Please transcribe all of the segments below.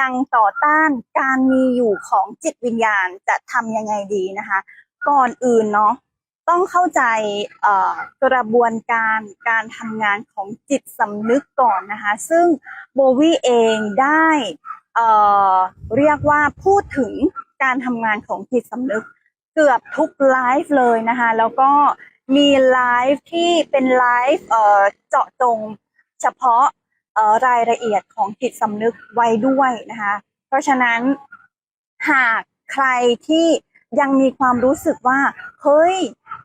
ยังต่อต้านการมีอยู่ของจิตวิญญาณจะทำยังไงดีนะคะ ก่อนอื่นเนาะต้องเข้าใจกระบวนการการทำงานของจิตสำนึกก่อนนะคะ ซึ่งโบวี่เองได้เเรียกว่าพูดถึงการทำงานของจิตสำนึกเกือบทุกไลฟ์เลยนะคะ แล้วก็มีไลฟ์ที่เป็นไลฟ์เจาะจงเฉพาะ รายละเอียดของจิตสำนึกไว้ด้วยนะคะ เพราะฉะนั้นหากใครที่ยังมีความรู้สึกว่า เฮ้ย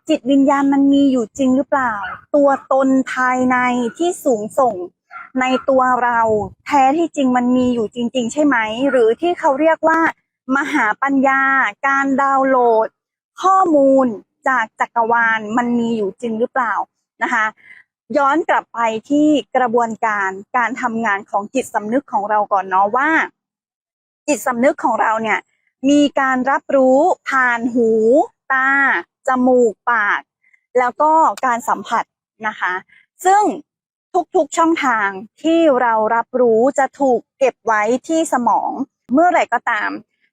จิตวิญญาณมันมีอยู่จริงหรือเปล่า ตัวตนภายในที่สูงส่งในตัวเราแท้ที่จริงมันมีอยู่จริง ๆ ใช่ไหม หรือที่เขาเรียกว่า มหาปัญญา การดาวน์โหลด ข้อมูลจากจักรวาลมันมีอยู่จริงหรือเปล่านะคะ ย้อนกลับไปที่กระบวนการการทำงานของจิตสำนึกของเราก่อนเนาะว่า จิตสำนึกของเราเนี่ย มีการรับรู้ผ่านหู ตา จมูก ปาก แล้วก็การสัมผัสนะคะ ซึ่งทุกๆช่องทางที่เรารับรู้จะถูกเก็บไว้ที่สมอง เมื่อไหร่ก็ตาม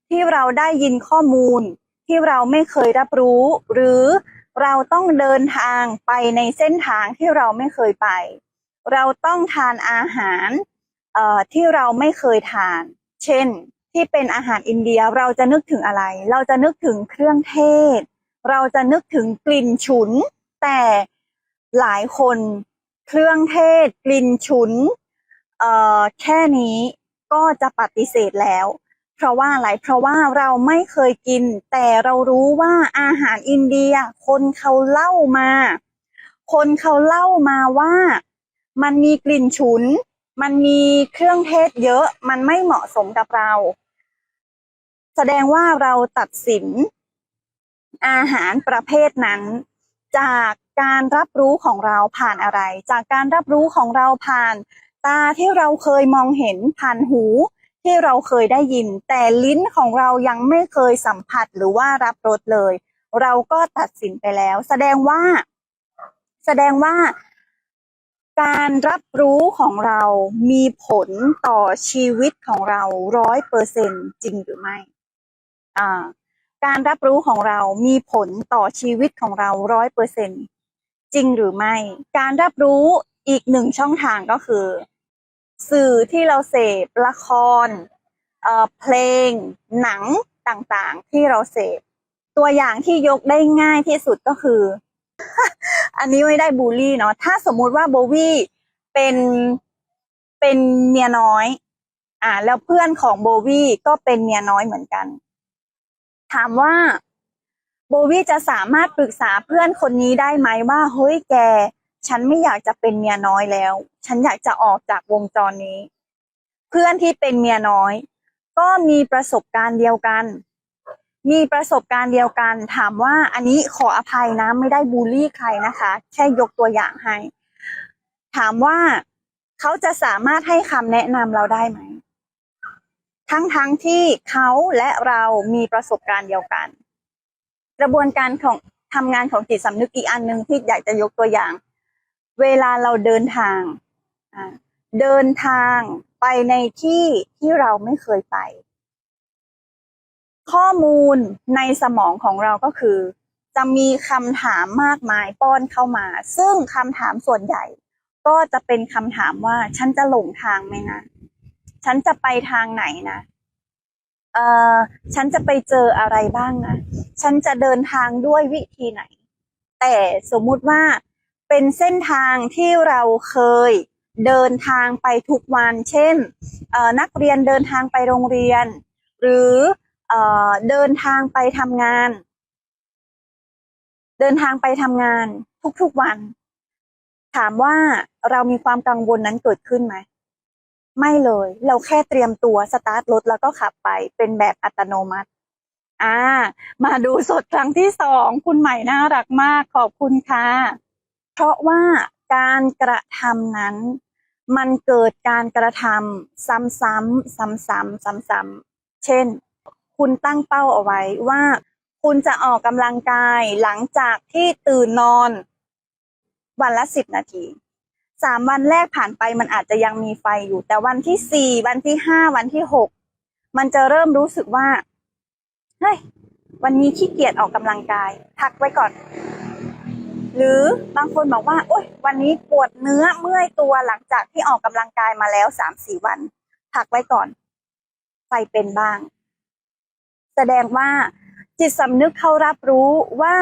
ที่เราได้ยินข้อมูลที่เราไม่เคยรับรู้ หรือ เราต้องเดินทางไปในเส้นทางที่เราไม่เคยไป เราต้องทานอาหารที่เราไม่เคยทาน เช่น ที่เป็นอาหารอินเดียเราจะนึกถึงอะไร เราจะนึกถึงเครื่องเทศ เราจะนึกถึงกลิ่นฉุน แต่หลายคนเครื่องเทศ กลิ่นฉุนแค่นี้ก็จะปฏิเสธแล้ว เพราะว่าอะไรเพราะว่าเราไม่เคยกิน แต่เรารู้ว่าอาหารอินเดีย คนเขาเล่ามา คนเขาเล่ามาว่า มันมีกลิ่นฉุน มันมีเครื่องเทศเยอะ มันไม่เหมาะสมกับเรา แสดงว่าเราตัดสิน อาหารประเภทนั้น จากการรับรู้ของเราผ่านอะไร จากการรับรู้ของเราผ่าน ตาที่เราเคยมองเห็นผ่านหู ที่เราเคยได้ยิน แต่ลิ้นของเรายังไม่เคยสัมผัสหรือว่ารับรสเลย เราก็ตัดสินไปแล้ว แสดงว่า แสดงว่า การรับรู้ของเรามีผลต่อชีวิตของเราร้อยเปอร์เซ็นจริงหรือไม่ อ่า การรับรู้ของเรามีผลต่อชีวิตของเราร้อยเปอร์เซ็นจริงหรือไม่ การรับรู้อีกหนึ่งช่องทางก็คือ สื่อที่เราเสพละครเอ่อเพลง หนังต่างๆ ที่เราเสพตัวอย่างที่ยกได้ง่ายที่สุดก็คือ อันนี้ไม่ได้บูลลี่เนาะถ้าสมมุติว่าโบวี่เป็นเป็นเมียน้อย อ่า แล้วเพื่อนของโบวี่ก็เป็นเมียน้อยเหมือนกัน ถามว่าโบวี่จะสามารถปรึกษาเพื่อนคนนี้ได้ไหมว่าเฮ้ยแก ฉันไม่อยากจะเป็นเมียน้อยแล้ว ฉันอยากจะออกจากวงจรนี้ เพื่อนที่เป็นเมียน้อย ก็มีประสบการณ์เดียวกัน มีประสบการณ์เดียวกัน ถามว่าอันนี้ขออภัยนะไม่ได้บูลลี่ใครนะคะ แค่ยกตัวอย่างให้ ถามว่าเขาจะสามารถให้คำแนะนำเราได้ไหม ทั้งทั้งที่เขาและเรามีประสบการณ์เดียวกัน กระบวนการของทำงานของจิตสำนึกอีกอันหนึ่งที่อยากจะยกตัวอย่าง เวลาเราเดินทาง เดินทางไปในที่ที่เราไม่เคยไป ข้อมูลในสมองของเราก็คือ จะมีคำถามมากมายป้อนเข้ามา ซึ่งคำถามส่วนใหญ่ ก็จะเป็นคำถามว่า ฉันจะหลงทางไหมนะ ฉันจะไปทางไหนนะเอ่อฉันจะไปเจออะไรบ้างนะ ฉันจะเดินทางด้วยวิธีไหน แต่สมมุติว่า เป็นเส้นทางที่เราเคยเดินทางไปทุกวัน เช่นนักเรียนเดินทางไปโรงเรียน หรือเอ่อเดินทางไปทำงาน เดินทางไปทำงานทุกๆวัน ถามว่าเรามีความกังวลนั้นเกิดขึ้นไหม ไม่เลย เราแค่เตรียมตัวสตาร์ทรถแล้วก็ขับไปเป็นแบบอัตโนมัติ อ่า มาดูสดครั้งที่สอง คุณใหม่น่ารักมากขอบคุณค่ะ เพราะว่าการกระทำนั้น มันเกิดการกระทำซ้ำๆซ้ำๆซ้ำๆเช่น คุณตั้งเป้าเอาไว้ว่า คุณจะออกกำลังกายหลังจากที่ตื่นนอน วันละสิบนาทีสามวันแรกผ่านไปมันอาจจะยังมีไฟอยู่ แต่วันที่สี่วันที่ห้าวันที่หกมันจะเริ่มรู้สึกว่าเฮ้ยวันนี้ขี้เกียจออกกำลังกายพักไว้ก่อน หรือบางคนบอกว่า โอ๊ยวันนี้ปวดเนื้อเมื่อยตัวหลังจากที่ออกกำลังกายมาแล้วสามสี่วันพักไว้ก่อนไปเป็นบ้าง แสดงว่าจิตสำนึกเขารับรู้ว่า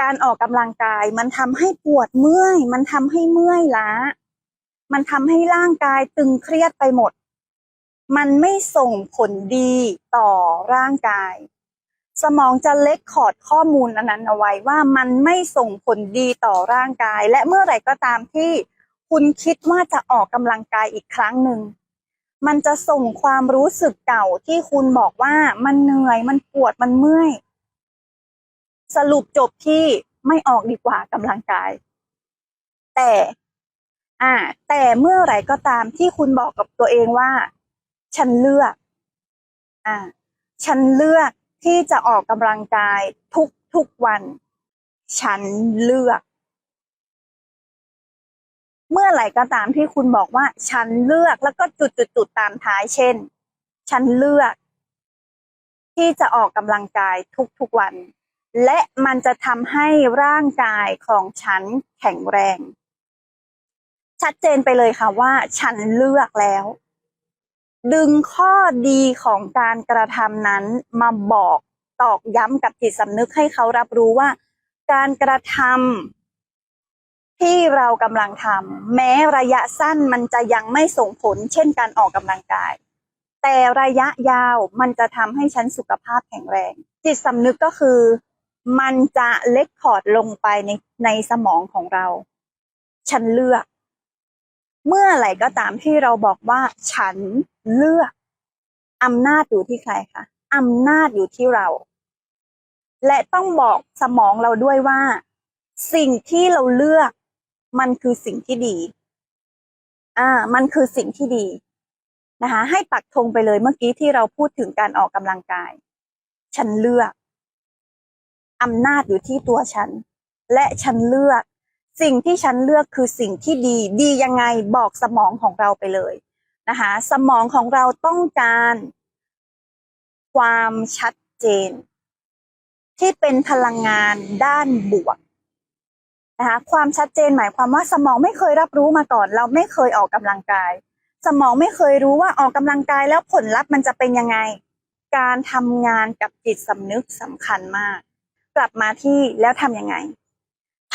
การออกกำลังกายมันทำให้ปวดเมื่อย มันทำให้เมื่อยล้า มันทำให้ร่างกายตึงเครียดไปหมด มันไม่ส่งผลดีต่อร่างกาย สมองจะเล็กขอดข้อมูลอันนั้นเอาไว้ว่ามันไม่ส่งผลดีต่อร่างกาย และเมื่อไหร่ก็ตามที่คุณคิดว่าจะออกกำลังกายอีกครั้งหนึ่ง มันจะส่งความรู้สึกเก่าที่คุณบอกว่ามันเหนื่อยมันปวดมันเมื่อย สรุปจบที่ไม่ออกดีกว่ากำลังกาย แต่ อ่า แต่เมื่อไหร่ก็ตามที่คุณบอกกับตัวเองว่า ฉันเลือก อ่า ฉันเลือก ที่จะออกกำลังกายทุกทุกวัน ฉันเลือก เมื่อไหร่ก็ตามที่คุณบอกว่า ฉันเลือกแล้วก็จุดจุดจุดๆๆตามท้ายเช่น ฉันเลือก ที่จะออกกำลังกายทุกๆวัน และมันจะทำให้ร่างกายของฉันแข็งแรง ชัดเจนไปเลยค่ะว่า ฉันเลือกแล้ว ดึงข้อดีของการกระทำนั้นมาบอกตอกย้ำกับจิตสำนึกให้เขารับรู้ว่า การกระทำที่เรากำลังทำแม้ระยะสั้นมันจะยังไม่ส่งผล เช่นการออกกำลังกาย แต่ระยะยาวมันจะทำให้ฉันสุขภาพแข็งแรง จิตสำนึกก็คือ มันจะเล็กคอดลงไปในในสมองของเรา ฉันเลือก เมื่อไหร่ก็ตามที่เราบอกว่าฉันเลือกอำนาจอยู่ที่ใครคะอำนาจอยู่ที่เรา และต้องบอกสมองเราด้วยว่า สิ่งที่เราเลือก มันคือสิ่งที่ดี อ่า มันคือสิ่งที่ดีนะคะ ให้ปักธงไปเลยเมื่อกี้ที่เราพูดถึงการออกกำลังกาย ฉันเลือกอำนาจอยู่ที่ตัวฉัน และฉันเลือก สิ่งที่ฉันเลือกคือสิ่งที่ดี ดียังไงบอกสมองของเราไปเลยนะคะสมองของเราต้องการ ความชัดเจน ที่เป็นพลังงานด้านบวกนะคะความชัดเจนหมายความว่าสมองไม่เคยรับรู้มาก่อน เราไม่เคยออกกำลังกาย สมองไม่เคยรู้ว่าออกกำลังกายแล้วผลลัพธ์มันจะเป็นยังไง การทำงานกับจิตสำนึกสำคัญมาก กลับมาที่แล้วทำยังไง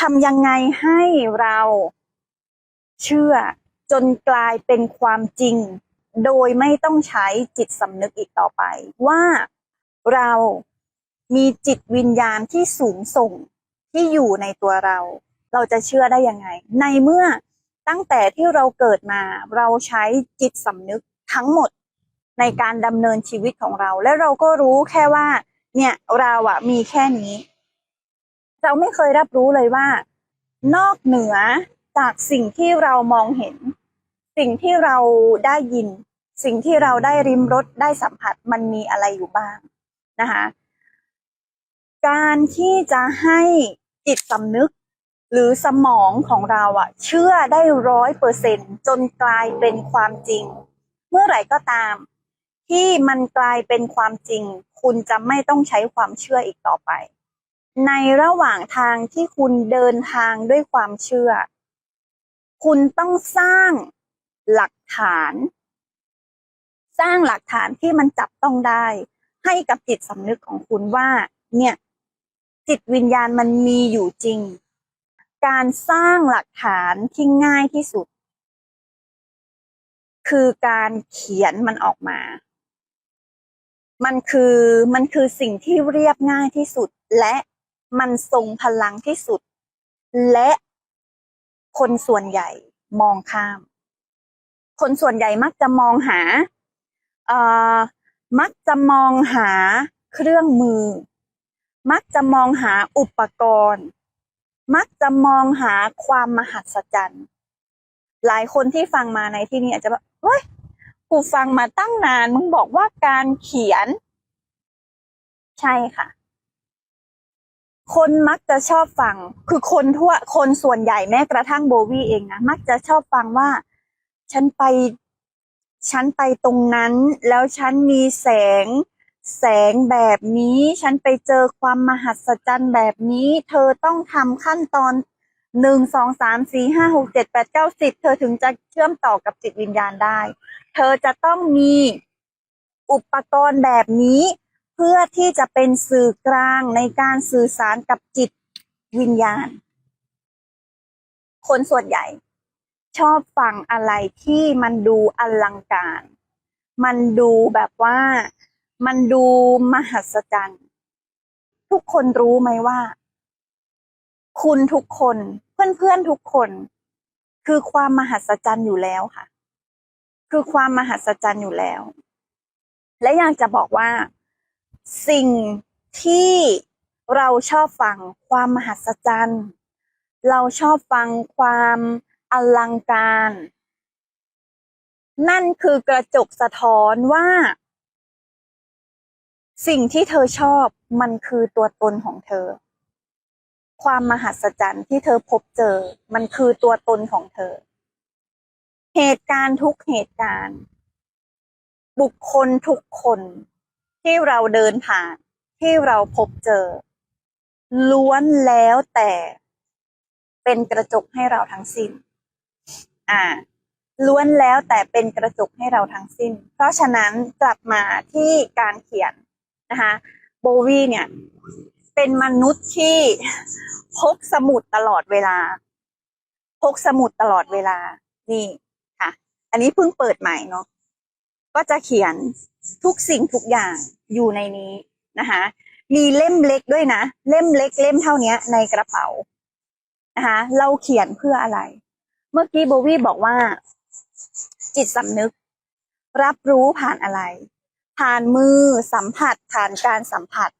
ทำยังไงให้เราเชื่อจนกลายเป็นความจริง โดยไม่ต้องใช้จิตสำนึกอีกต่อไป ว่าเรามีจิตวิญญาณที่สูงส่งที่อยู่ในตัวเรา เราจะเชื่อได้ยังไง ในเมื่อตั้งแต่ที่เราเกิดมา เราใช้จิตสำนึกทั้งหมดในการดำเนินชีวิตของเรา และเราก็รู้แค่ว่า เนี่ยเราอะมีแค่นี้ เราไม่เคยรับรู้เลยว่า นอกเหนือจากสิ่งที่เรามองเห็น สิ่งที่เราได้ยิน สิ่งที่เราได้ริมรสได้สัมผัสมันมีอะไรอยู่บ้างนะคะการที่จะให้จิตสำนึกหรือสมองของเราอะเชื่อได้ร้อยเปอร์เซ็นจนกลายเป็นความจริง เมื่อไหร่ก็ตาม ที่มันกลายเป็นความจริง คุณจะไม่ต้องใช้ความเชื่ออีกต่อไป ในระหว่างทางที่คุณเดินทางด้วยความเชื่อ คุณต้องสร้างหลักฐาน สร้างหลักฐานที่มันจับต้องได้ ให้กับจิตสำนึกของคุณว่า เนี่ย จิตวิญญาณมันมีอยู่จริง การสร้างหลักฐานที่ง่ายที่สุด คือการเขียนมันออกมา มันคือมันคือสิ่งที่เรียบง่ายที่สุดและ มันทรงพลังที่สุด และคนส่วนใหญ่มองข้าม คนส่วนใหญ่มักจะมองหาเอ่อมักจะมองหาเครื่องมือ มักจะมองหาอุปกรณ์ มักจะมองหาความมหัศจรรย์ หลายคนที่ฟังมาในที่นี้อาจจะแบบเฮ้ยกูฟังมาตั้งนาน มึงบอกว่าการเขียน ใช่ค่ะ คนมักจะชอบฟัง คือคนทั่วคนส่วนใหญ่แม้กระทั่งโบวี่เองนะมักจะชอบฟังว่า ฉันไป ฉันไปตรงนั้น แล้วฉันมีแสง แสงแบบนี้ ฉันไปเจอความมหัศจรรย์แบบนี้ เธอต้องทำขั้นตอนหนึ่งสองสามสี่ห้าหกเจ็ดแปดเก้าสิบเธอถึงจะเชื่อมต่อกับจิตวิญญาณได้ เธอจะต้องมีอุปกรณ์แบบนี้ เพื่อที่จะเป็นสื่อกลางในการสื่อสารกับจิตวิญญาณ คนส่วนใหญ่ ชอบฟังอะไรที่มันดูอลังการ มันดูแบบว่ามันดูมหัศจรรย์ ทุกคนรู้ไหมว่า คุณทุกคนเพื่อนๆทุกคน คือความมหัศจรรย์อยู่แล้วค่ะ คือความมหัศจรรย์อยู่แล้ว และอยากจะบอกว่า สิ่งที่เราชอบฟังความมหัศจรรย์ เราชอบฟังความอลังการ นั่นคือกระจกสะท้อนว่า สิ่งที่เธอชอบมันคือตัวตนของเธอ ความมหัศจรรย์ที่เธอพบเจอ มันคือตัวตนของเธอ เหตุการณ์ทุกเหตุการณ์ บุคคลทุกคน ที่เราเดินผ่าน ที่เราพบเจอ ล้วนแล้วแต่ เป็นกระจกให้เราทั้งสิ้น อ่า ล้วนแล้วแต่เป็นกระจกให้เราทั้งสิ้น เพราะฉะนั้นกลับมาที่การเขียนนะคะโบวีเนี่ย เป็นมนุษย์ที่พกสมุดตลอดเวลา พกสมุดตลอดเวลา นี่ค่ะ อันนี้เพิ่งเปิดใหม่เนาะก็จะเขียน ทุกสิ่งทุกอย่างอยู่ในนี้นะคะ มีเล่มเล็กด้วยนะ เล่มเล็กเล่มเท่านี้ในกระเป๋านะคะ เราเขียนเพื่ออะไร เมื่อกี้โบวี่บอกว่า จิตสำนึก รับรู้ผ่านอะไร ผ่านมือสัมผัส ผ่านการสัมผัส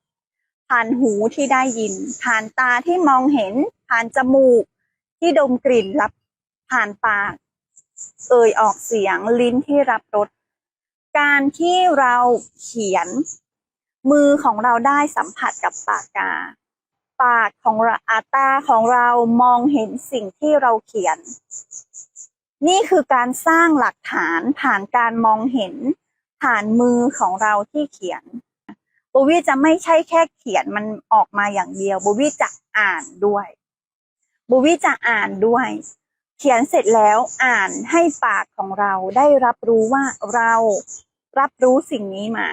ผ่านหูที่ได้ยิน ผ่านตาที่มองเห็น ผ่านจมูก ที่ดมกลิ่นรับผ่านปาก เอ่ยออกเสียงลิ้นที่รับรส การที่เราเขียนมือของเราได้สัมผัสกับปากกา ปากของเราอาตาของเรามองเห็นสิ่งที่เราเขียน นี่คือการสร้างหลักฐานผ่านการมองเห็น ผ่านมือของเราที่เขียนโบวี่จะไม่ใช่แค่เขียนมันออกมาอย่างเดียวโบวี่จะอ่านด้วยโบวี่จะอ่านด้วย เขียนเสร็จแล้วอ่านให้ปากของเราได้รับรู้ว่าเรารับรู้สิ่งนี้มา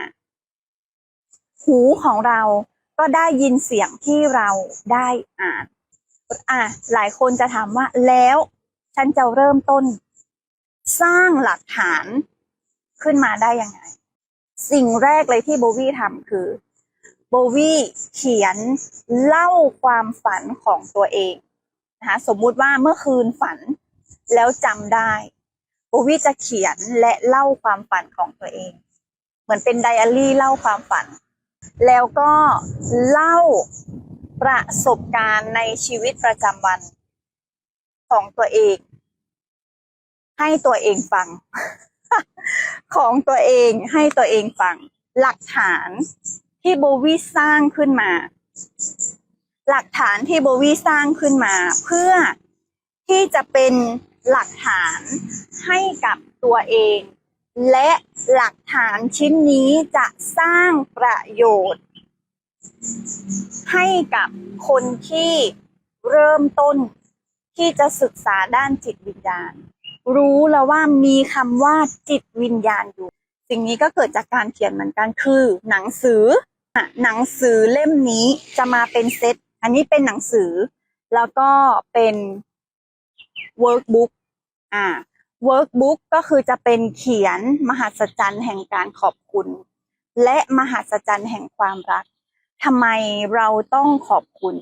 หูของเราก็ได้ยินเสียงที่เราได้อ่าน อะหลายคนจะถามว่าแล้วฉันจะเริ่มต้น สร้างหลักฐานขึ้นมาได้ยังไง สิ่งแรกเลยที่โบวี่ทำคือโบวี่เขียนเล่าความฝันของตัวเอง นะคะสมมุติว่าเมื่อคืนฝันแล้วจำได้โบวี่จะเขียนและเล่าความฝันของตัวเอง เหมือนเป็นไดอารี่เล่าความฝัน แล้วก็เล่าประสบการณ์ในชีวิตประจำวันของตัวเอง ให้ตัวเองฟัง ของตัวเองให้ตัวเองฟัง หลักฐานที่โบวี่สร้างขึ้นมา หลักฐานที่โบวี่สร้างขึ้นมา เพื่อที่จะเป็นหลักฐานให้กับตัวเอง และหลักฐานชิ้นนี้จะสร้างประโยชน์ ให้กับคนที่เริ่มต้นที่จะศึกษาด้านจิตวิญญาณ รู้แล้วว่ามีคำว่าจิตวิญญาณอยู่ สิ่งนี้ก็เกิดจากการเขียนเหมือนกันคือ หนังสือหนังสือเล่มนี้จะมาเป็นเซต อันนี้เป็นหนังสือ แล้วก็เป็น workbook อ่า workbook ก็คือจะเป็นเขียนมหัศจรรย์แห่งการขอบคุณ และมหัศจรรย์แห่งความรักทำไมเราต้องขอบคุณ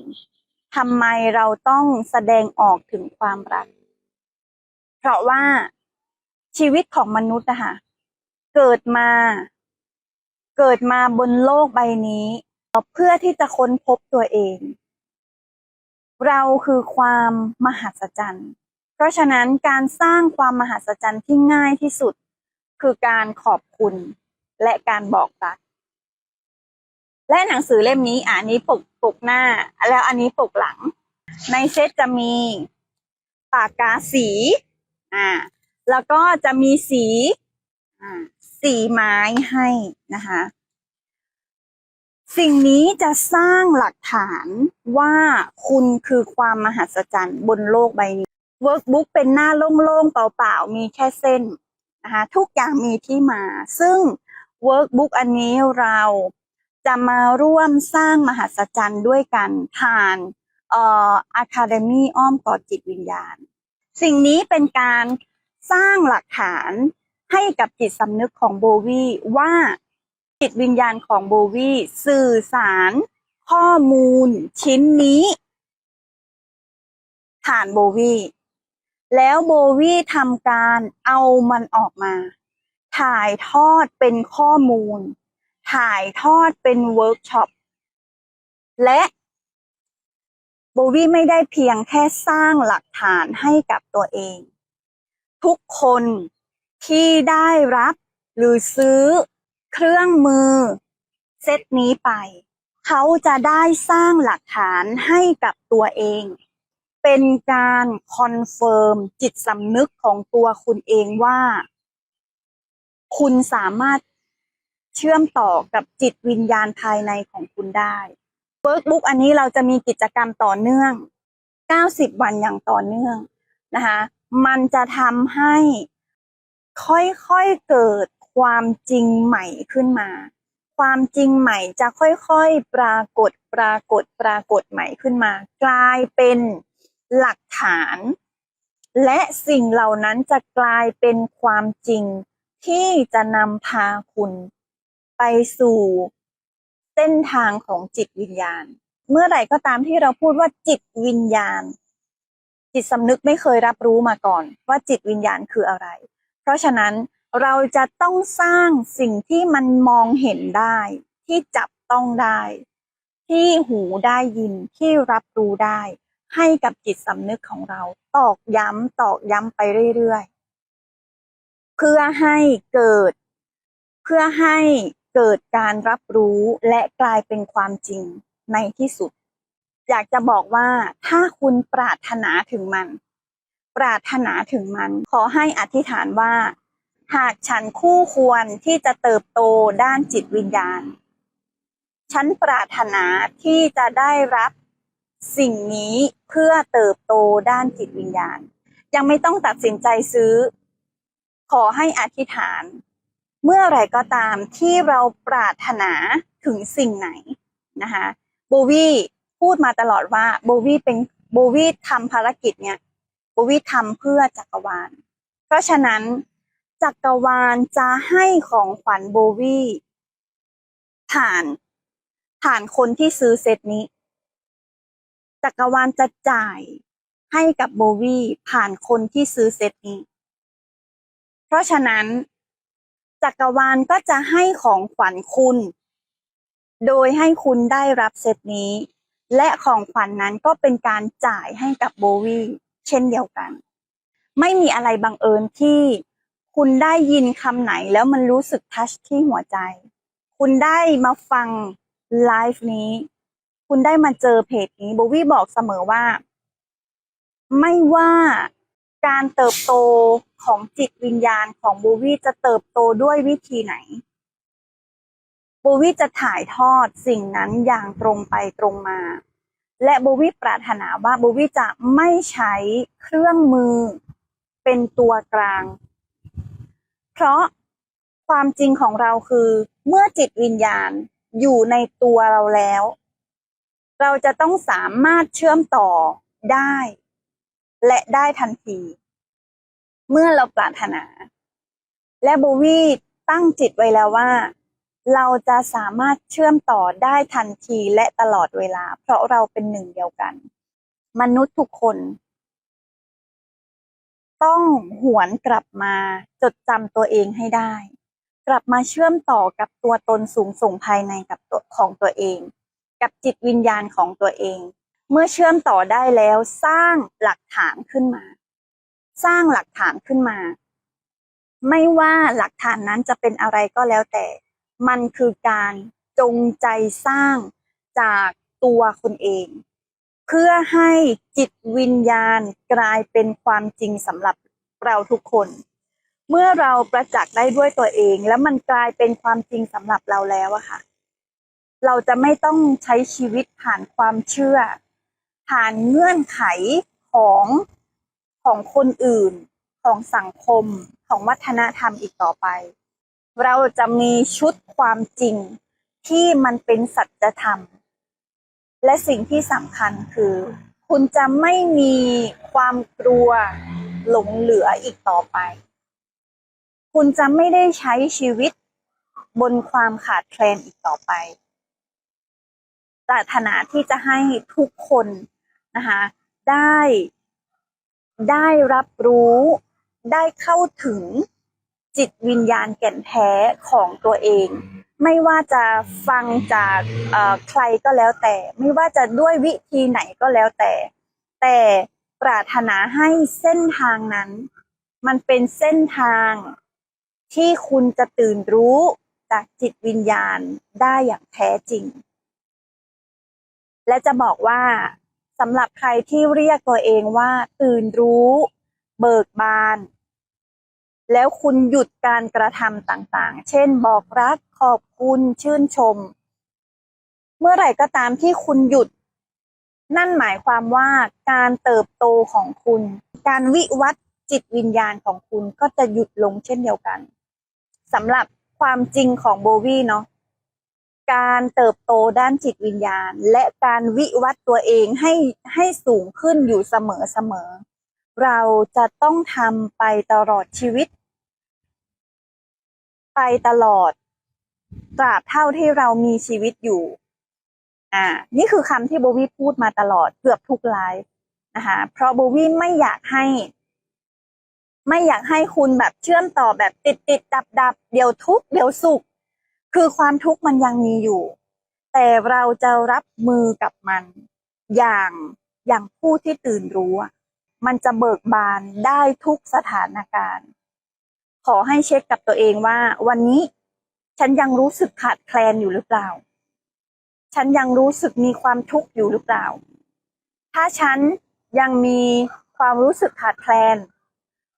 ทำไมเราต้องแสดงออกถึงความรัก เพราะว่าชีวิตของมนุษย์นะคะเกิดมา เกิดมาบนโลกใบนี้ เพื่อที่จะค้นพบตัวเอง เราคือความมหัศจรรย์ เพราะฉะนั้นการสร้างความมหัศจรรย์ที่ง่ายที่สุด คือการขอบคุณและการบอกรักและหนังสือเล่มนี้อันนี้ปกปกหน้า แล้วอันนี้ปกหลัง ในเซตจะมีปากกาสีอ่าแล้วก็จะมีสีอ่าสีไม้ให้นะคะ สิ่งนี้จะสร้างหลักฐานว่าคุณคือความมหัศจรรย์บนโลกใบนี้ Workbook เป็นหน้าโล่งๆ เปล่าๆ มีแค่เส้นนะคะทุกอย่างมีที่มา ซึ่ง Workbook อันนี้เราจะมาร่วมสร้างมหัศจรรย์ด้วยกันผ่านเอ่อ Academy อ้อมกอดจิตวิญญาณ สิ่งนี้เป็นการสร้างหลักฐานให้กับจิตสำนึกของโบวีว่า จิตวิญญาณของโบวีสื่อสาร ข้อมูลชิ้นนี้ผ่านโบวีแล้วโบวีทำการเอามันออกมา ถ่ายทอดเป็นข้อมูล ถ่ายทอดเป็นเวิร์กช็อป และโบวี่ไม่ได้เพียงแค่สร้างหลักฐานให้กับตัวเอง ทุกคนที่ได้รับหรือซื้อ เครื่องมือเซตนี้ไป เขาจะได้สร้างหลักฐานให้กับตัวเอง เป็นการคอนเฟิร์มจิตสำนึกของตัวคุณเองว่า คุณสามารถเชื่อมต่อกับจิตวิญญาณภายในของคุณได้เวิร์กบุ๊กอันนี้เราจะมีกิจกรรมต่อเนื่อง 90 วันอย่างต่อเนื่องนะคะ มันจะทำให้ค่อยๆเกิด ความจริงใหม่ขึ้นมา ความจริงใหม่จะค่อยๆปรากฏปรากฏปรากฏใหม่ขึ้นมา กลายเป็นหลักฐาน และสิ่งเหล่านั้นจะกลายเป็นความจริงที่จะนำพาคุณไปสู่เส้นทางของจิตวิญญาณ เมื่อไหร่ก็ตามที่เราพูดว่าจิตวิญญาณ จิตสำนึกไม่เคยรับรู้มาก่อน ว่าจิตวิญญาณคืออะไร เพราะฉะนั้น เราจะต้องสร้างสิ่งที่มันมองเห็นได้ ที่จับต้องได้ ที่หูได้ยินที่รับรู้ได้ ให้กับจิตสำนึกของเรา ตอกย้ำตอกย้ำไปเรื่อยๆ เพื่อให้เกิด เพื่อให้เกิดการรับรู้และกลายเป็นความจริงในที่สุด อยากจะบอกว่าถ้าคุณปรารถนาถึงมัน ปรารถนาถึงมัน ขอให้อธิษฐานว่า หากฉันคู่ควรที่จะเติบโตด้านจิตวิญญาณ ฉันปรารถนาที่จะได้รับสิ่งนี้เพื่อเติบโตด้านจิตวิญญาณ ยังไม่ต้องตัดสินใจซื้อ ขอให้อธิษฐาน เมื่อไรก็ตามที่เราปรารถนาถึงสิ่งไหนนะคะโบวี่พูดมาตลอดว่าโบวี่เป็นโบวี่ทำภารกิจเนี่ยโบวี่ทำเพื่อจักรวาล เพราะฉะนั้น จักรวาลจะให้ของขวัญโบวี่ผ่าน ผ่านคนที่ซื้อเซตนี้ จักรวาลจะจ่ายให้กับโบวี่ผ่านคนที่ซื้อเซตนี้ เพราะฉะนั้น จักรวาลก็จะให้ของขวัญคุณ โดยให้คุณได้รับเซตนี้ และของขวัญนนั้นก็เป็นการจ่ายให้กับโบวี่เช่นเดียวกัน ไม่มีอะไรบังเอิญที่ คุณได้ยินคำไหนแล้วมันรู้สึกทัชที่หัวใจ คุณได้มาฟังไลฟ์นี้ คุณได้มาเจอเพจนี้โบวี่บอกเสมอว่า ไม่ว่าการเติบโตของจิตวิญญาณของโบวี่จะเติบโตด้วยวิธีไหนโบวี่จะถ่ายทอดสิ่งนั้นอย่างตรงไปตรงมา และโบวี่ปรารถนาว่าโบวี่จะไม่ใช้เครื่องมือเป็นตัวกลาง เพราะความจริงของเราคือ เมื่อจิตวิญญาณอยู่ในตัวเราแล้ว เราจะต้องสามารถเชื่อมต่อได้ และได้ทันที เมื่อเราปรารถนา และโบวี่ตั้งจิตไว้แล้วว่า เราจะสามารถเชื่อมต่อได้ทันทีและตลอดเวลา เพราะเราเป็นหนึ่งเดียวกัน มนุษย์ทุกคน ต้องหวนกลับมาจดจำตัวเองให้ได้ กลับมาเชื่อมต่อกับตัวตนสูงส่งภายในกับตัวของตัวเอง กับจิตวิญญาณของตัวเอง เมื่อเชื่อมต่อได้แล้วสร้างหลักฐานขึ้นมา สร้างหลักฐานขึ้นมา ไม่ว่าหลักฐานนั้นจะเป็นอะไรก็แล้วแต่ มันคือการจงใจสร้างจากตัวคุณเอง เพื่อให้จิตวิญญาณกลายเป็นความจริงสำหรับเราทุกคน เมื่อเราประจักษ์ได้ด้วยตัวเอง แล้วมันกลายเป็นความจริงสำหรับเราแล้วอะค่ะ เราจะไม่ต้องใช้ชีวิตผ่านความเชื่อ ผ่านเงื่อนไขของของคนอื่น ของสังคม ของวัฒนธรรมอีกต่อไป เราจะมีชุดความจริงที่มันเป็นสัจธรรม และสิ่งที่สำคัญคือ คุณจะไม่มีความกลัวหลงเหลืออีกต่อไป คุณจะไม่ได้ใช้ชีวิตบนความขาดแคลนอีกต่อไปปรารถนาที่จะให้ทุกคนนะคะได้ได้รับรู้ได้เข้าถึงจิตวิญญาณแก่นแท้ของตัวเอง ไม่ว่าจะฟังจากใครก็แล้วแต่ ไม่ว่าจะด้วยวิธีไหนก็แล้วแต่ แต่ปรารถนาให้เส้นทางนั้น มันเป็นเส้นทางที่คุณจะตื่นรู้จากจิตวิญญาณได้อย่างแท้จริง และจะบอกว่าสำหรับใครที่เรียกตัวเองว่า ตื่นรู้ เบิกบาน แล้วคุณหยุดการกระทำต่างๆ เช่น บอกรักขอบคุณชื่นชม เมื่อไหร่ก็ตามที่คุณหยุด นั่นหมายความว่าการเติบโตของคุณ การวิวัฒจิตวิญญาณของคุณก็จะหยุดลงเช่นเดียวกันสำหรับความจริงของโบวี่เนาะการเติบโตด้านจิตวิญญาณ และการวิวัฒตัวเองให้ให้สูงขึ้นอยู่เสมอเสมอ เราจะต้องทำไปตลอดชีวิต ไปตลอด ตราบเท่าที่เรามีชีวิตอยู่ อ่า นี่คือคำที่โบวี่พูดมาตลอดเกือบทุกไลฟ์นะคะเพราะโบวี่ไม่อยากให้ ไม่อยากให้คุณแบบเชื่อมต่อแบบติดติดดับดับเดี๋ยวทุกเดี๋ยวสุข คือความทุกข์มันยังมีอยู่ แต่เราจะรับมือกับมัน อย่างอย่างผู้ที่ตื่นรู้มันจะเบิกบานได้ทุกสถานการณ์ อให้เช็คกับตัวเองว่า วันนี้ฉันยังรู้สึกขาดแคลนอยู่หรือเปล่า ฉันยังรู้สึกมีความทุกข์อยู่หรือเปล่า ถ้าฉันยังมีความรู้สึกขาดแคลน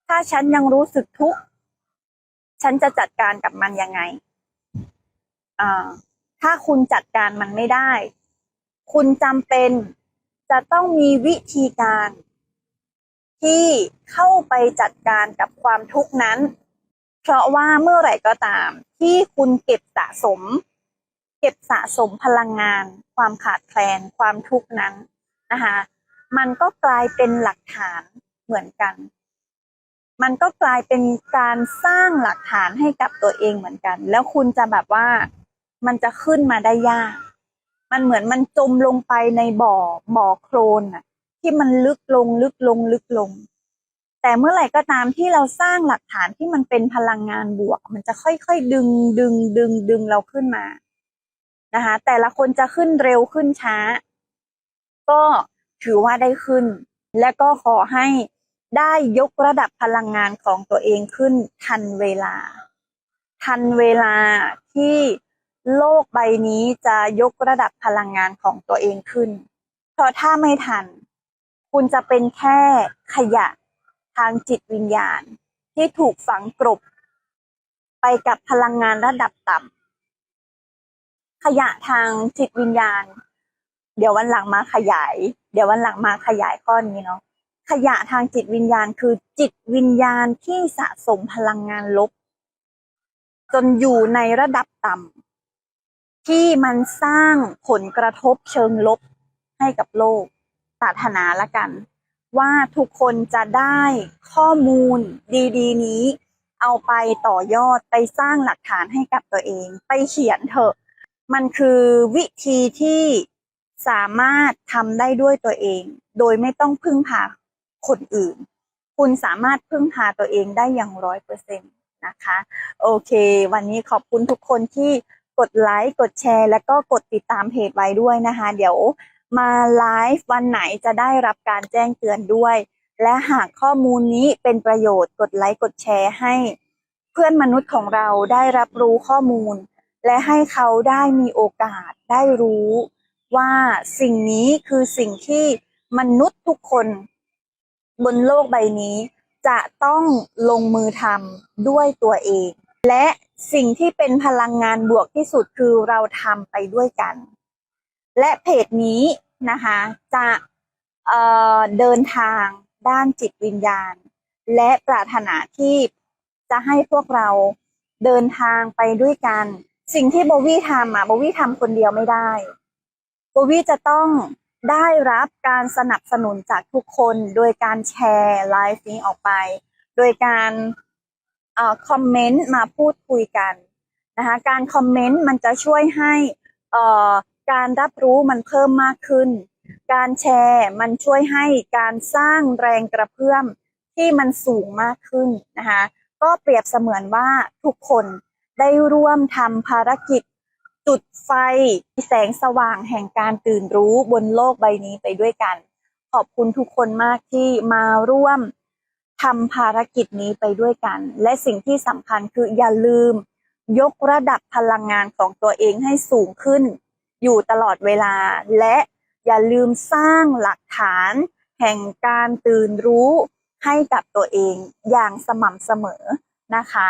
ถ้าฉันยังรู้สึกทุกข์ ฉันจะจัดการกับมันยังไง ถ้าคุณจัดการมันไม่ได้ คุณจำเป็นจะต้องมีวิธีการที่เข้าไปจัดการกับความทุกข์นั้น เพราะว่าเมื่อไหร่ก็ตาม ที่คุณเก็บสะสม เก็บสะสมพลังงาน ความขาดแคลนความทุกข์นั้นนะคะมันก็กลายเป็นหลักฐานเหมือนกัน มันก็กลายเป็นการสร้างหลักฐานให้กับตัวเองเหมือนกัน แล้วคุณจะแบบว่ามันจะขึ้นมาได้ยาก มันเหมือนมันจมลงไปในบ่อบ่อโคลนน่ะที่มันลึกลงลึกลงลึกลง แต่เมื่อไหร่ก็ตามที่เราสร้างหลักฐานที่มันเป็นพลังงานบวก มันจะค่อยๆดึงดึงดึงดึงเราขึ้นมานะคะ แต่ละคนจะขึ้นเร็วขึ้นช้า ก็ถือว่าได้ขึ้น และก็ขอให้ได้ยกระดับพลังงานของตัวเองขึ้นทันเวลา ทันเวลาที่โลกใบนี้จะยกระดับพลังงานของตัวเองขึ้น เพราะถ้าไม่ทัน คุณจะเป็นแค่ขยะ ทางจิตวิญญาณ ที่ถูกฝังกลบไปกับพลังงานระดับต่ำขยะทางจิตวิญญาณ เดี๋ยววันหลังมาขยาย เดี๋ยววันหลังมาขยายข้อนี้เนาะขยะทางจิตวิญญาณคือจิตวิญญาณที่สะสมพลังงานลบ จนอยู่ในระดับต่ำที่มันสร้างผลกระทบเชิงลบให้กับโลกปรารถนาละกัน ว่าทุกคนจะได้ข้อมูลดี ๆ นี้ เอาไปต่อยอดไปสร้างหลักฐานให้กับตัวเอง ไปเขียนเถอะ มันคือวิธีที่สามารถทำได้ด้วยตัวเอง โดยไม่ต้องพึ่งพาคนอื่น คุณสามารถพึ่งพาตัวเองได้อย่างร้อยเปอร์เซ็นต์นะคะ โอเค วันนี้ขอบคุณทุกคนที่กดไลค์ กดแชร์ และก็กดติดตามเพจไว้ด้วยนะคะ เดี๋ยว มาไลฟ์วันไหนจะได้รับการแจ้งเตือนด้วย และหากข้อมูลนี้เป็นประโยชน์กดไลค์กดแชร์ให้ เพื่อนมนุษย์ของเราได้รับรู้ข้อมูล และให้เขาได้มีโอกาสได้รู้ ว่าสิ่งนี้คือสิ่งที่มนุษย์ทุกคน บนโลกใบนี้ จะต้องลงมือทำด้วยตัวเอง และสิ่งที่เป็นพลังงานบวกที่สุดคือเราทำไปด้วยกัน และเพจนี้นะคะ จะเเดินทางด้านจิตวิญญาณ และปรารถนาที่จะให้พวกเราเดินทางไปด้วยกัน สิ่งที่โบวี่ทำอะโบวี่ทำคนเดียวไม่ได้โบวี่จะต้องได้รับการสนับสนุนจากทุกคนโดยการแชร์ไลฟ์นี้ออกไป โดยการอคอมเมนต์มาพูดคุยกันนะคะการคอมเมนต์มันจะช่วยให้อ่อ การรับรู้มันเพิ่มมากขึ้น การแชร์มันช่วยให้การสร้างแรงกระเพื่อมที่มันสูงมากขึ้นนะคะก็เปรียบเสมือนว่าทุกคนได้ร่วมทำภารกิจ จุดไฟแสงสว่างแห่งการตื่นรู้บนโลกใบนี้ไปด้วยกัน ขอบคุณทุกคนมากที่มาร่วมทำภารกิจนี้ไปด้วยกัน และสิ่งที่สำคัญคืออย่าลืม ยกระดับพลังงานของตัวเองให้สูงขึ้น อยู่ตลอดเวลา และอย่าลืมสร้างหลักฐาน แห่งการตื่นรู้ให้กับตัวเองอย่างสม่ำเสมอนะคะ